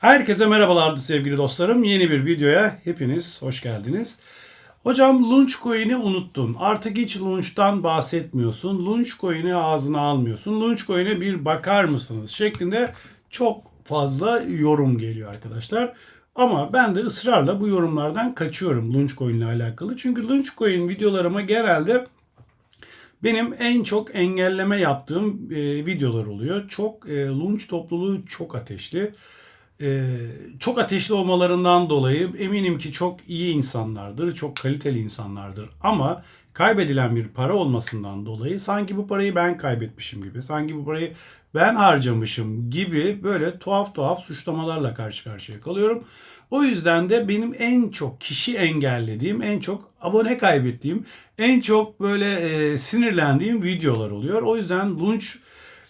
Herkese merhabalardı sevgili dostlarım. Yeni bir videoya hepiniz hoş geldiniz. Hocam Launch Coin'i unuttun. Artık hiç Launch'tan bahsetmiyorsun. Launch Coin'i ağzına almıyorsun. Launch Coin'e bir bakar mısınız? Şeklinde çok fazla yorum geliyor arkadaşlar. Ama ben de ısrarla bu yorumlardan kaçıyorum Launch Coin ile alakalı. Çünkü Launch Coin videolarıma genelde benim en çok engelleme yaptığım e, videolar oluyor. Çok e, Launch topluluğu çok ateşli. Ee, çok ateşli olmalarından dolayı eminim ki çok iyi insanlardır, çok kaliteli insanlardır. Ama kaybedilen bir para olmasından dolayı sanki bu parayı ben kaybetmişim gibi, sanki bu parayı ben harcamışım gibi böyle tuhaf tuhaf suçlamalarla karşı karşıya kalıyorum. O yüzden de benim en çok kişi engellediğim, en çok abone kaybettiğim, en çok böyle e, sinirlendiğim videolar oluyor. O yüzden Lunch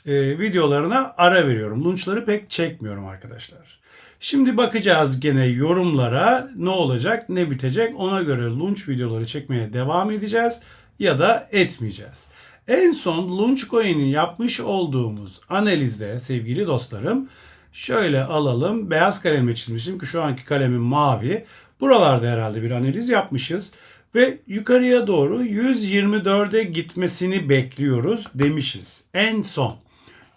e, videolarına ara veriyorum. Lunchları pek çekmiyorum arkadaşlar. Şimdi bakacağız gene yorumlara ne olacak ne bitecek ona göre lunch videoları çekmeye devam edeceğiz ya da etmeyeceğiz. En son Launchcoin'in yapmış olduğumuz analizde sevgili dostlarım şöyle alalım. Beyaz kalemle çizmişim ki şu anki kalemim mavi. Buralarda herhalde bir analiz yapmışız ve yukarıya doğru 124'e gitmesini bekliyoruz demişiz. En son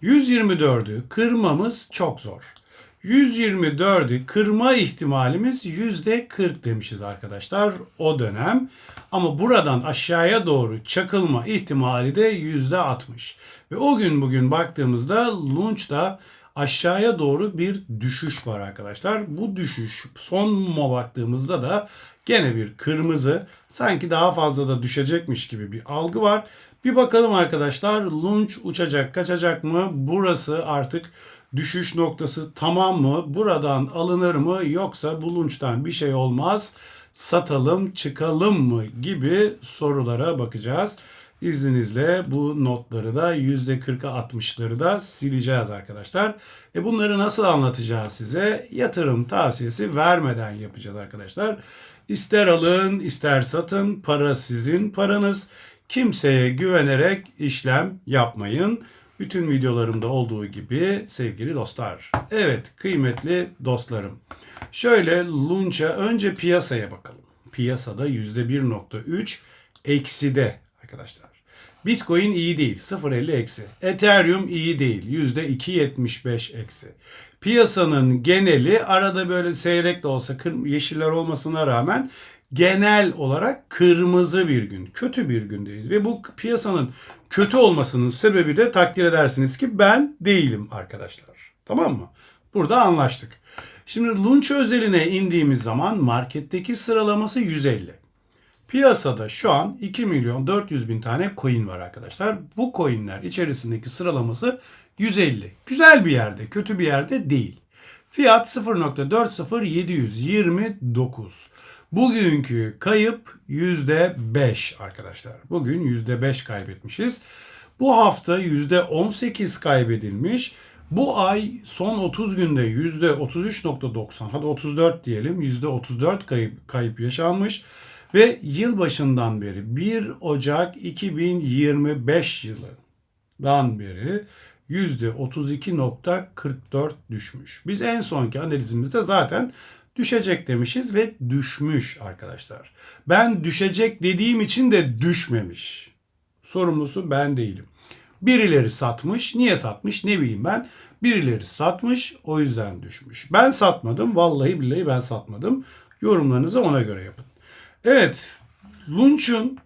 124'ü kırmamız çok zor. 124'ü kırma ihtimalimiz %40 demişiz arkadaşlar o dönem. Ama buradan aşağıya doğru çakılma ihtimali de %60. Ve o gün bugün baktığımızda Launch'da aşağıya doğru bir düşüş var arkadaşlar. Bu düşüş son muma baktığımızda da gene bir kırmızı sanki daha fazla da düşecekmiş gibi bir algı var. Bir bakalım arkadaşlar Launch uçacak kaçacak mı? Burası artık düşüş noktası tamam mı? Buradan alınır mı? Yoksa bu Launch'tan bir şey olmaz. Satalım çıkalım mı? Gibi sorulara bakacağız. İzninizle bu notları da %40'a 60'ları da sileceğiz arkadaşlar. E bunları nasıl anlatacağız size? Yatırım tavsiyesi vermeden yapacağız arkadaşlar. İster alın ister satın para sizin paranız. Kimseye güvenerek işlem yapmayın. Bütün videolarımda olduğu gibi sevgili dostlar. Evet kıymetli dostlarım. Şöyle Lunch'a önce piyasaya bakalım. Piyasada %1.3 ekside arkadaşlar. Bitcoin iyi değil. 0.50 eksi. Ethereum iyi değil. %2.75 eksi. Piyasanın geneli arada böyle seyrek de olsa yeşiller olmasına rağmen genel olarak kırmızı bir gün, kötü bir gündeyiz. Ve bu piyasanın kötü olmasının sebebi de takdir edersiniz ki ben değilim arkadaşlar. Tamam mı? Burada anlaştık. Şimdi Lunch özeline indiğimiz zaman marketteki sıralaması 150. Piyasada şu an 2 milyon 400 bin tane coin var arkadaşlar. Bu coinler içerisindeki sıralaması 150. Güzel bir yerde, kötü bir yerde değil. Fiyat 0.40729. Bugünkü kayıp %5 arkadaşlar. Bugün %5 kaybetmişiz. Bu hafta %18 kaybedilmiş. Bu ay son 30 günde %33.90 hadi 34 diyelim %34 kayıp, kayıp yaşanmış. Ve yılbaşından beri 1 Ocak 2025 yılından beri %32.44 düşmüş. Biz en sonki analizimizde zaten düşecek demişiz ve düşmüş arkadaşlar. Ben düşecek dediğim için de düşmemiş. Sorumlusu ben değilim. Birileri satmış. Niye satmış ne bileyim ben. Birileri satmış o yüzden düşmüş. Ben satmadım. Vallahi billahi ben satmadım. Yorumlarınızı ona göre yapın. Evet. Lunch'un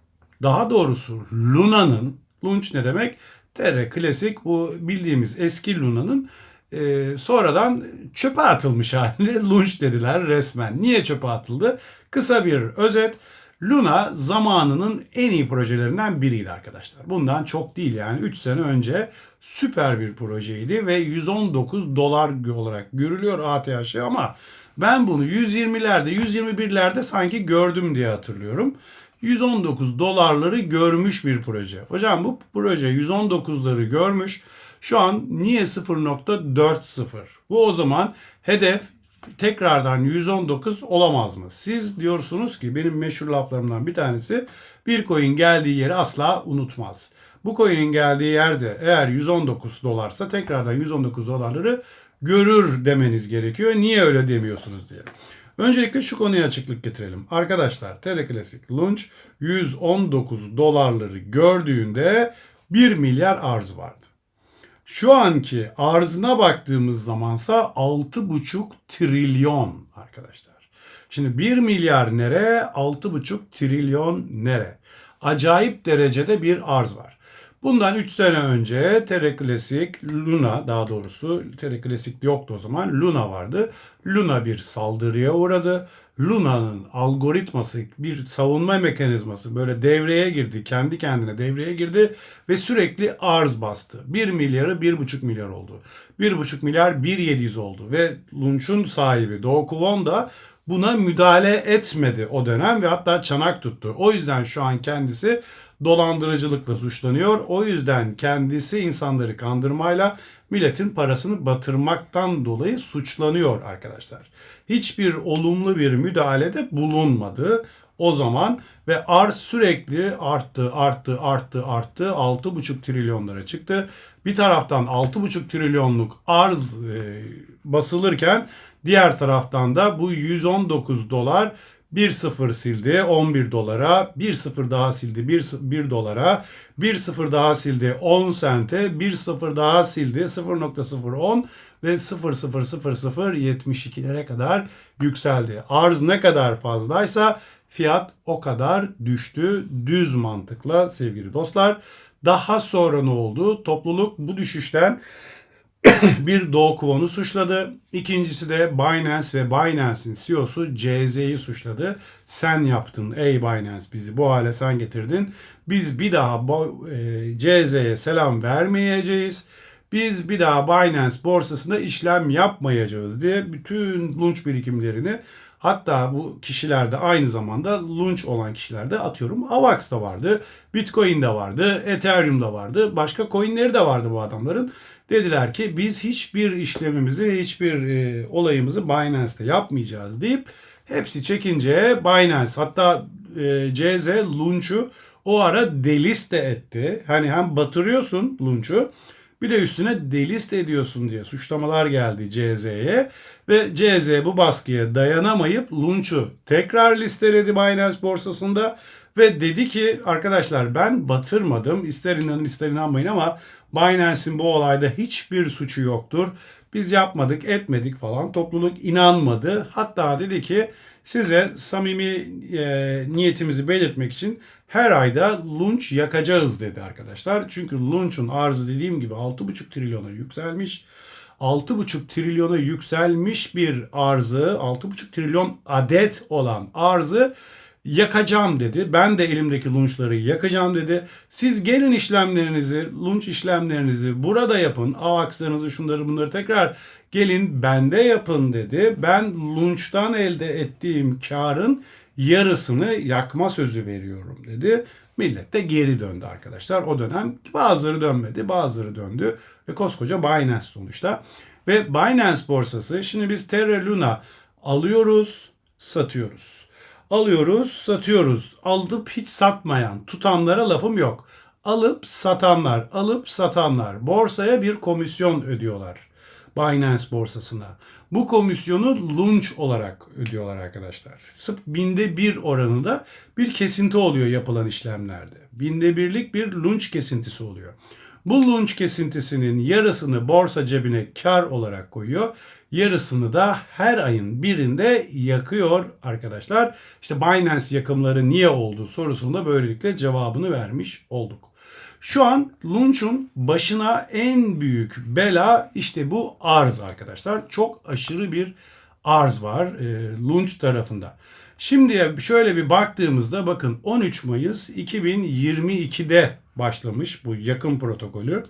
daha doğrusu Luna'nın Lunch ne demek? TR klasik bu bildiğimiz eski Luna'nın e, sonradan çöpe atılmış haline Lunch dediler resmen. Niye çöpe atıldı? Kısa bir özet. Luna zamanının en iyi projelerinden biriydi arkadaşlar. Bundan çok değil yani 3 sene önce süper bir projeydi ve 119 dolar olarak görülüyor ATH ama ben bunu 120'lerde 121'lerde sanki gördüm diye hatırlıyorum. 119 dolarları görmüş bir proje. Hocam bu proje 119'ları görmüş. Şu an niye 0.40? Bu o zaman hedef tekrardan 119 olamaz mı? Siz diyorsunuz ki benim meşhur laflarımdan bir tanesi bir coin geldiği yeri asla unutmaz. Bu coin'in geldiği yerde eğer 119 dolarsa tekrardan 119 dolarları görür demeniz gerekiyor. Niye öyle demiyorsunuz diye. Öncelikle şu konuya açıklık getirelim. Arkadaşlar Teleclassic Launch 119 dolarları gördüğünde 1 milyar arz vardı. Şu anki arzına baktığımız zamansa 6,5 trilyon arkadaşlar. Şimdi 1 milyar nere, 6,5 trilyon nere? Acayip derecede bir arz var. Bundan 3 sene önce Teleclassic Luna daha doğrusu Teleclassic yoktu o zaman Luna vardı. Luna bir saldırıya uğradı. Luna'nın algoritması bir savunma mekanizması böyle devreye girdi. Kendi kendine devreye girdi ve sürekli arz bastı. 1 milyarı 1,5 milyar oldu. 1,5 milyar 1,700 oldu ve Lunch'un sahibi Do Kwon da buna müdahale etmedi o dönem ve hatta çanak tuttu. O yüzden şu an kendisi dolandırıcılıkla suçlanıyor. O yüzden kendisi insanları kandırmayla milletin parasını batırmaktan dolayı suçlanıyor arkadaşlar. Hiçbir olumlu bir müdahalede bulunmadı o zaman ve arz sürekli arttı, arttı, arttı, arttı. 6,5 trilyonlara çıktı. Bir taraftan 6,5 trilyonluk arz e, basılırken diğer taraftan da bu 119 dolar 1 sıfır sildi 11 dolara, 1 sıfır daha sildi 1, 1 dolara, 1 sıfır daha sildi 10 sente, 1 sıfır daha sildi 0.010 ve 0.000072'lere kadar yükseldi. Arz ne kadar fazlaysa fiyat o kadar düştü düz mantıkla sevgili dostlar. Daha sonra ne oldu? Topluluk bu düşüşten bir Doğu Kuvon'u suçladı. İkincisi de Binance ve Binance'in CEO'su CZ'yi suçladı. Sen yaptın ey Binance bizi bu hale sen getirdin. Biz bir daha e, CZ'ye selam vermeyeceğiz. Biz bir daha Binance borsasında işlem yapmayacağız diye bütün lunch birikimlerini Hatta bu kişilerde aynı zamanda lunch olan kişilerde atıyorum Avax da vardı, Bitcoin de vardı, Ethereum da vardı, başka coinleri de vardı bu adamların. Dediler ki biz hiçbir işlemimizi, hiçbir e, olayımızı Binance'te yapmayacağız deyip hepsi çekince Binance hatta e, CZ Lunch'u o ara deliste etti. Hani hem batırıyorsun Lunch'u bir de üstüne delist ediyorsun diye suçlamalar geldi CZ'ye ve CZ bu baskıya dayanamayıp Lunch'u tekrar listeledi Binance borsasında ve dedi ki arkadaşlar ben batırmadım ister inanın ister inanmayın ama Binance'in bu olayda hiçbir suçu yoktur. Biz yapmadık etmedik falan topluluk inanmadı. Hatta dedi ki size samimi e, niyetimizi belirtmek için her ayda lunch yakacağız dedi arkadaşlar. Çünkü lunch'un arzı dediğim gibi 6,5 trilyona yükselmiş. 6,5 trilyona yükselmiş bir arzı, 6,5 trilyon adet olan arzı yakacağım dedi. Ben de elimdeki lunchları yakacağım dedi. Siz gelin işlemlerinizi, lunch işlemlerinizi burada yapın. Avax'larınızı şunları bunları tekrar gelin bende yapın dedi. Ben lunch'tan elde ettiğim karın yarısını yakma sözü veriyorum dedi. Millet de geri döndü arkadaşlar. O dönem bazıları dönmedi, bazıları döndü ve koskoca Binance sonuçta. Ve Binance borsası şimdi biz Terra Luna alıyoruz, satıyoruz. Alıyoruz, satıyoruz. Alıp hiç satmayan, tutanlara lafım yok. Alıp satanlar, alıp satanlar borsaya bir komisyon ödüyorlar. Binance borsasına. Bu komisyonu lunch olarak ödüyorlar arkadaşlar. Sırf binde bir oranında bir kesinti oluyor yapılan işlemlerde. Binde birlik bir lunch kesintisi oluyor. Bu lunch kesintisinin yarısını borsa cebine kar olarak koyuyor. Yarısını da her ayın birinde yakıyor arkadaşlar. İşte Binance yakımları niye oldu sorusunda böylelikle cevabını vermiş olduk. Şu an Lunch'un başına en büyük bela işte bu arz arkadaşlar. Çok aşırı bir arz var e, Lunch tarafında. Şimdi şöyle bir baktığımızda bakın 13 Mayıs 2022'de başlamış bu yakın protokolü.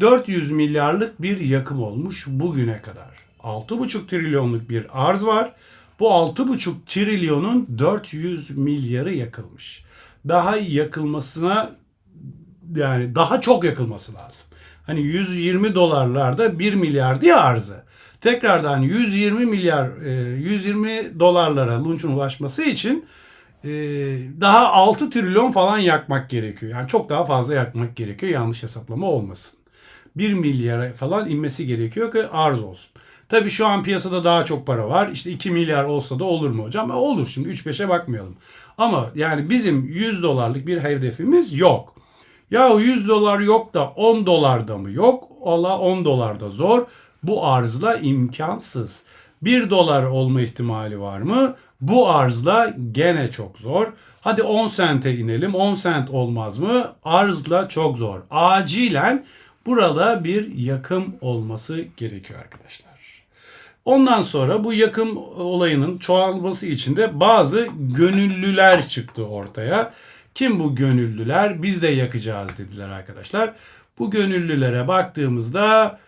400 milyarlık bir yakım olmuş bugüne kadar. 6,5 trilyonluk bir arz var. Bu 6,5 trilyonun 400 milyarı yakılmış. Daha yakılmasına yani daha çok yakılması lazım. Hani 120 dolarlarda 1 milyar diye arzı. Tekrardan 120 milyar 120 e, dolarlara lunch'un ulaşması için e, daha 6 trilyon falan yakmak gerekiyor. Yani çok daha fazla yakmak gerekiyor yanlış hesaplama olmasın. 1 milyara falan inmesi gerekiyor ki arz olsun. Tabii şu an piyasada daha çok para var. İşte 2 milyar olsa da olur mu hocam? E, olur şimdi 3-5'e bakmayalım. Ama yani bizim 100 dolarlık bir hedefimiz yok. Ya 100 dolar yok da 10 dolarda mı yok? Ola 10 dolarda zor. Bu arzla imkansız. 1 dolar olma ihtimali var mı? Bu arzla gene çok zor. Hadi 10 sente inelim. 10 sent olmaz mı? Arzla çok zor. Acilen burada bir yakım olması gerekiyor arkadaşlar. Ondan sonra bu yakım olayının çoğalması için de bazı gönüllüler çıktı ortaya. Kim bu gönüllüler? Biz de yakacağız dediler arkadaşlar. Bu gönüllülere baktığımızda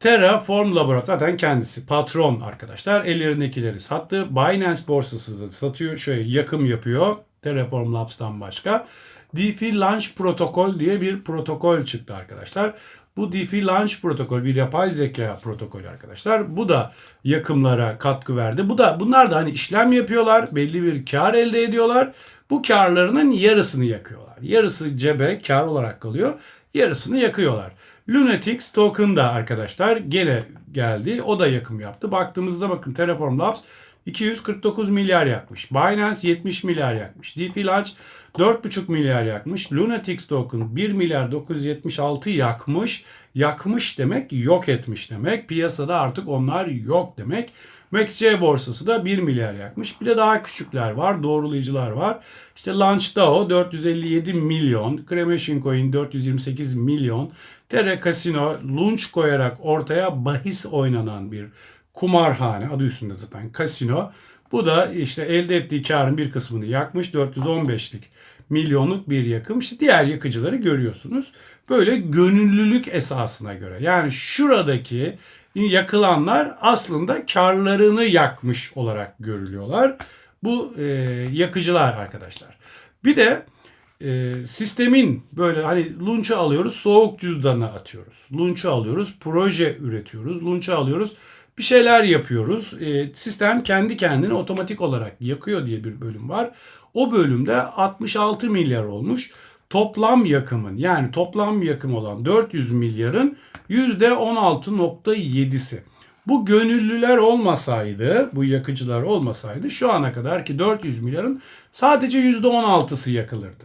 Terraform Laboratuvar zaten kendisi patron arkadaşlar. Ellerindekileri sattı. Binance borsası da satıyor. Şöyle yakım yapıyor. Terraform Labs'tan başka. DeFi Launch Protokol diye bir protokol çıktı arkadaşlar. Bu DeFi Launch protokol bir yapay zeka protokolü arkadaşlar. Bu da yakımlara katkı verdi. Bu da bunlar da hani işlem yapıyorlar, belli bir kar elde ediyorlar. Bu karlarının yarısını yakıyorlar. Yarısı cebe kar olarak kalıyor. Yarısını yakıyorlar. Lunatics token da arkadaşlar gene geldi. O da yakım yaptı. Baktığımızda bakın Terraform Labs 249 milyar yakmış. Binance 70 milyar yakmış. DeFi Launch 4,5 milyar yakmış. Lunatics Token 1 milyar 976 yakmış. Yakmış demek yok etmiş demek. Piyasada artık onlar yok demek. MaxC borsası da 1 milyar yakmış. Bir de daha küçükler var. Doğrulayıcılar var. İşte LaunchDAO 457 milyon. Cremation Coin 428 milyon. Terra Casino launch koyarak ortaya bahis oynanan bir kumarhane adı üstünde zaten kasino. Bu da işte elde ettiği karın bir kısmını yakmış 415'lik milyonluk bir yakım. İşte diğer yakıcıları görüyorsunuz. Böyle gönüllülük esasına göre. Yani şuradaki yakılanlar aslında karlarını yakmış olarak görülüyorlar. Bu e, yakıcılar arkadaşlar. Bir de e, sistemin böyle hani lunç'u alıyoruz soğuk cüzdana atıyoruz. Lunç'u alıyoruz proje üretiyoruz. Lunç'u alıyoruz bir şeyler yapıyoruz. E, sistem kendi kendini otomatik olarak yakıyor diye bir bölüm var. O bölümde 66 milyar olmuş. Toplam yakımın yani toplam yakım olan 400 milyarın %16.7'si. Bu gönüllüler olmasaydı, bu yakıcılar olmasaydı şu ana kadar ki 400 milyarın sadece %16'sı yakılırdı.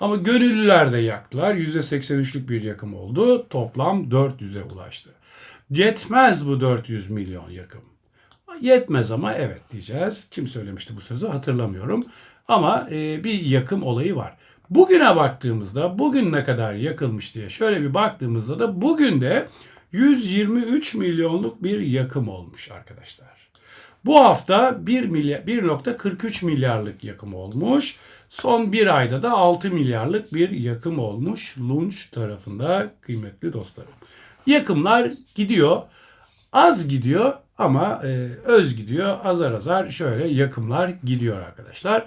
Ama gönüllüler de yaktılar. %83'lük bir yakım oldu. Toplam 400'e ulaştı. Yetmez bu 400 milyon yakım. Yetmez ama evet diyeceğiz. Kim söylemişti bu sözü hatırlamıyorum. Ama e, bir yakım olayı var. Bugüne baktığımızda bugün ne kadar yakılmış diye şöyle bir baktığımızda da bugün de 123 milyonluk bir yakım olmuş arkadaşlar. Bu hafta 1 milyar 1.43 milyarlık yakım olmuş. Son bir ayda da 6 milyarlık bir yakım olmuş Lunch tarafında kıymetli dostlarım. Yakımlar gidiyor. Az gidiyor ama e, öz gidiyor. Azar azar şöyle yakımlar gidiyor arkadaşlar.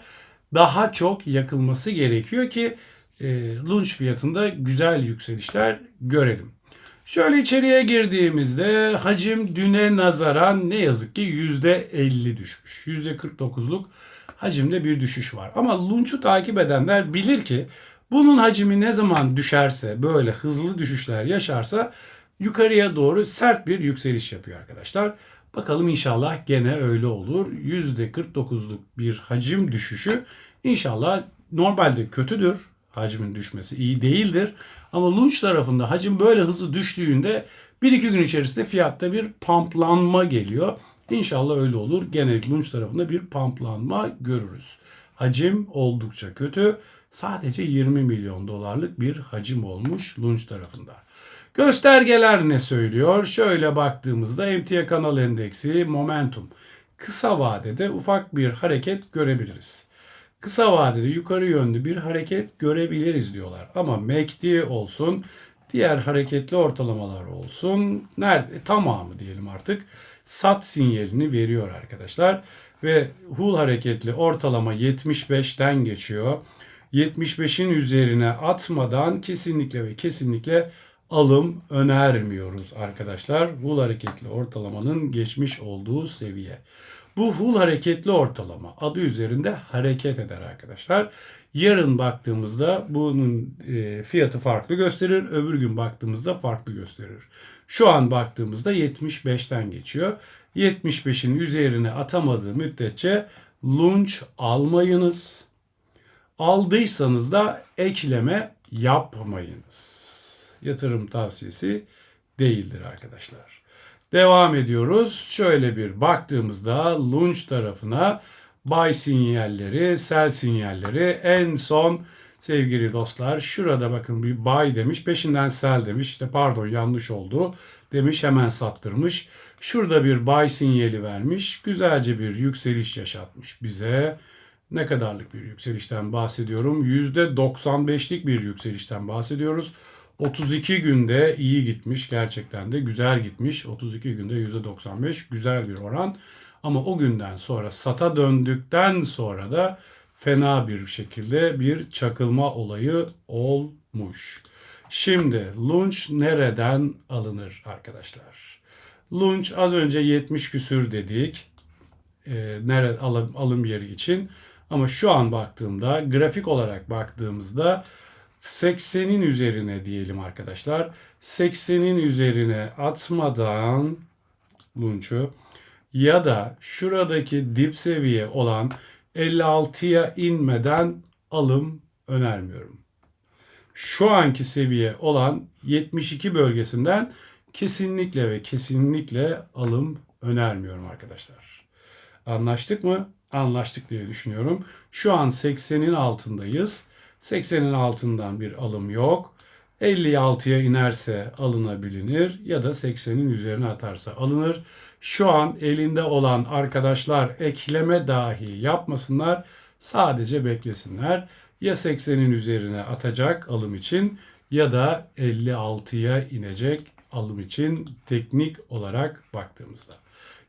Daha çok yakılması gerekiyor ki e, lunch fiyatında güzel yükselişler görelim. Şöyle içeriye girdiğimizde hacim düne nazaran ne yazık ki %50 düşmüş. %49'luk hacimde bir düşüş var. Ama Lunch'u takip edenler bilir ki bunun hacmi ne zaman düşerse böyle hızlı düşüşler yaşarsa yukarıya doğru sert bir yükseliş yapıyor arkadaşlar. Bakalım inşallah gene öyle olur. %49'luk bir hacim düşüşü inşallah normalde kötüdür. Hacmin düşmesi iyi değildir. Ama Lunch tarafında hacim böyle hızlı düştüğünde 1-2 gün içerisinde fiyatta bir pamplanma geliyor. İnşallah öyle olur. Genellikle Lunch tarafında bir pamplanma görürüz. Hacim oldukça kötü. Sadece 20 milyon dolarlık bir hacim olmuş Lunch tarafında. Göstergeler ne söylüyor? Şöyle baktığımızda emtia kanal endeksi, momentum. Kısa vadede ufak bir hareket görebiliriz. Kısa vadede yukarı yönlü bir hareket görebiliriz diyorlar. Ama MACD olsun, diğer hareketli ortalamalar olsun, nerede tamamı diyelim artık sat sinyalini veriyor arkadaşlar. Ve Hull hareketli ortalama 75'ten geçiyor. 75'in üzerine atmadan kesinlikle ve kesinlikle alım önermiyoruz arkadaşlar. Hull hareketli ortalamanın geçmiş olduğu seviye. Bu hul hareketli ortalama adı üzerinde hareket eder arkadaşlar. Yarın baktığımızda bunun e, fiyatı farklı gösterir. Öbür gün baktığımızda farklı gösterir. Şu an baktığımızda 75'ten geçiyor. 75'in üzerine atamadığı müddetçe lunch almayınız. Aldıysanız da ekleme yapmayınız. Yatırım tavsiyesi değildir arkadaşlar. Devam ediyoruz. Şöyle bir baktığımızda lunch tarafına buy sinyalleri, sell sinyalleri en son sevgili dostlar şurada bakın bir buy demiş peşinden sell demiş işte pardon yanlış oldu demiş hemen sattırmış. Şurada bir buy sinyali vermiş güzelce bir yükseliş yaşatmış bize. Ne kadarlık bir yükselişten bahsediyorum? %95'lik bir yükselişten bahsediyoruz. 32 günde iyi gitmiş gerçekten de güzel gitmiş. 32 günde %95 güzel bir oran. Ama o günden sonra sata döndükten sonra da fena bir şekilde bir çakılma olayı olmuş. Şimdi lunch nereden alınır arkadaşlar? Lunch az önce 70 küsür dedik. E, nere alım, alım yeri için. Ama şu an baktığımda grafik olarak baktığımızda 80'in üzerine diyelim arkadaşlar. 80'in üzerine atmadan lunchu ya da şuradaki dip seviye olan 56'ya inmeden alım önermiyorum. Şu anki seviye olan 72 bölgesinden kesinlikle ve kesinlikle alım önermiyorum arkadaşlar. Anlaştık mı? Anlaştık diye düşünüyorum. Şu an 80'in altındayız. 80'in altından bir alım yok. 56'ya inerse alınabilir ya da 80'in üzerine atarsa alınır. Şu an elinde olan arkadaşlar ekleme dahi yapmasınlar. Sadece beklesinler. Ya 80'in üzerine atacak alım için ya da 56'ya inecek alım için teknik olarak baktığımızda.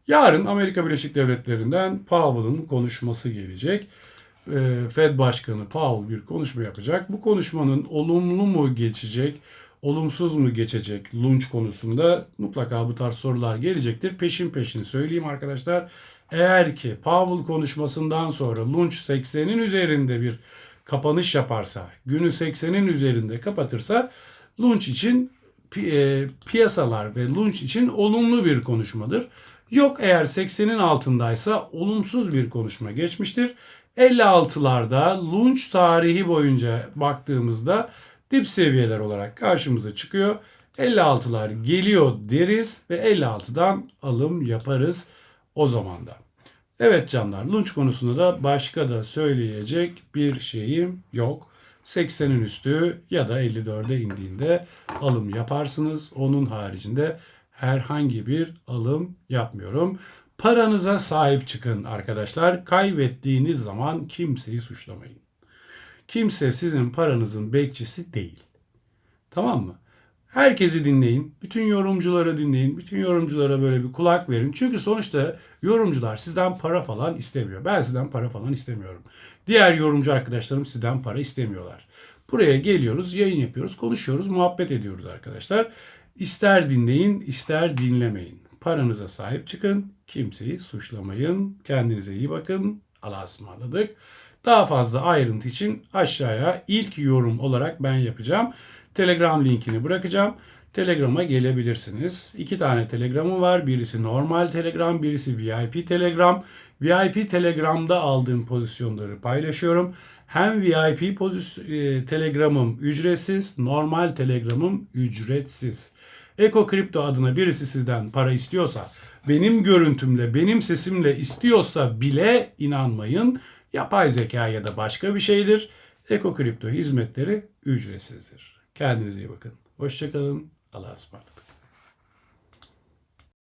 Yarın Amerika Birleşik Devletleri'nden Powell'ın konuşması gelecek. Ee, Fed Başkanı Powell bir konuşma yapacak. Bu konuşmanın olumlu mu geçecek, olumsuz mu geçecek lunch konusunda mutlaka bu tarz sorular gelecektir. Peşin peşin söyleyeyim arkadaşlar. Eğer ki Powell konuşmasından sonra lunch 80'in üzerinde bir kapanış yaparsa, günü 80'in üzerinde kapatırsa lunch için e, piyasalar ve lunch için olumlu bir konuşmadır. Yok eğer 80'in altındaysa olumsuz bir konuşma geçmiştir. 56'larda lunch tarihi boyunca baktığımızda dip seviyeler olarak karşımıza çıkıyor. 56'lar geliyor deriz ve 56'dan alım yaparız o zaman da. Evet canlar lunch konusunda da başka da söyleyecek bir şeyim yok. 80'in üstü ya da 54'e indiğinde alım yaparsınız. Onun haricinde herhangi bir alım yapmıyorum. Paranıza sahip çıkın arkadaşlar. Kaybettiğiniz zaman kimseyi suçlamayın. Kimse sizin paranızın bekçisi değil. Tamam mı? Herkesi dinleyin. Bütün yorumcuları dinleyin. Bütün yorumculara böyle bir kulak verin. Çünkü sonuçta yorumcular sizden para falan istemiyor. Ben sizden para falan istemiyorum. Diğer yorumcu arkadaşlarım sizden para istemiyorlar. Buraya geliyoruz, yayın yapıyoruz, konuşuyoruz, muhabbet ediyoruz arkadaşlar. İster dinleyin, ister dinlemeyin. Paranıza sahip çıkın. Kimseyi suçlamayın. Kendinize iyi bakın. Allah'a ısmarladık. Daha fazla ayrıntı için aşağıya ilk yorum olarak ben yapacağım. Telegram linkini bırakacağım. Telegram'a gelebilirsiniz. İki tane Telegram'ım var. Birisi normal Telegram, birisi VIP Telegram. VIP Telegram'da aldığım pozisyonları paylaşıyorum. Hem VIP pozisyon, e, Telegram'ım ücretsiz, normal Telegram'ım ücretsiz. Eko Kripto adına birisi sizden para istiyorsa, benim görüntümle, benim sesimle istiyorsa bile inanmayın. Yapay zeka ya da başka bir şeydir. Eko Kripto hizmetleri ücretsizdir. Kendinize iyi bakın. Hoşçakalın. Allah'a ısmarladık.